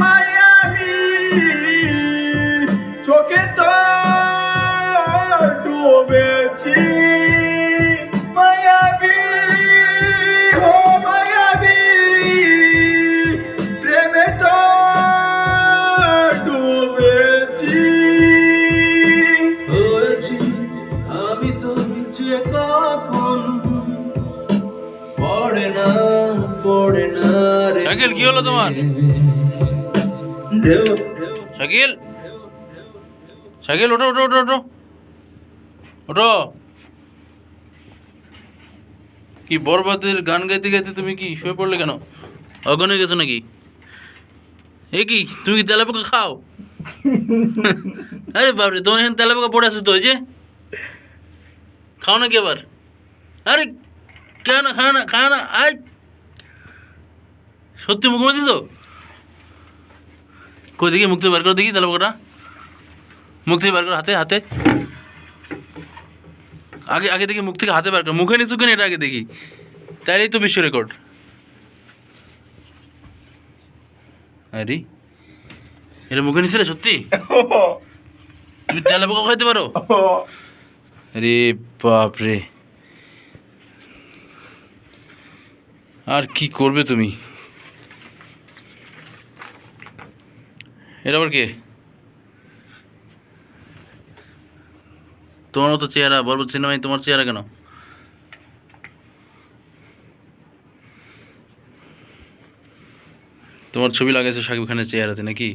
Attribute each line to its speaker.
Speaker 1: মায়াবী চোখে তো ডুবেছি। মায়াবী হো মায়াবী, প্রেমে তো ডুবেছি। হয়েছি আমি তো যে কখন, পড়ে না পড়ে না।
Speaker 2: শাকিল, কি হলো তোমার? শাকিল? শাকিল ওঠো ওঠো ওঠো ওঠো। ওঠো। কি বরবাদের গান গাইতে গাইতে তুমি কি শুয়ে পড়লে কেন? অজ্ঞান হয়ে গেছো নাকি? এ কি তুমি কি তেলা পোকা খাও? আরে বাপরে তোমার এখানে তেলা পোকা পড়ে আছে তো যে। খাও নাকি আবার? আরে খাও না খাও না খাও না আয়। সত্যি মুখ মাতিস কই দেখি থেকে বার করো দেখি পোকাটা মুখ থেকে বার করো, হাতে হাতে। আগে আগে দেখি মুখ থেকে হাতে বার করো। মুখে নিচু কেন এটা আগে দেখি। তাইলেই তো বিশ্ব রেকর্ড। আরে, এটা মুখে নিছিলে সত্যি? তুমি তেলা পোকা খাইতে পারো? আরে বাপরে। আর কি করবে তুমি? এটা আবার কে? তোমার মতো চেহারা, বলব সিনেমায় তোমার চেহারা কেন? তোমার ছবি লাগাইছে শাকিব খানের চেহারাতে নাকি.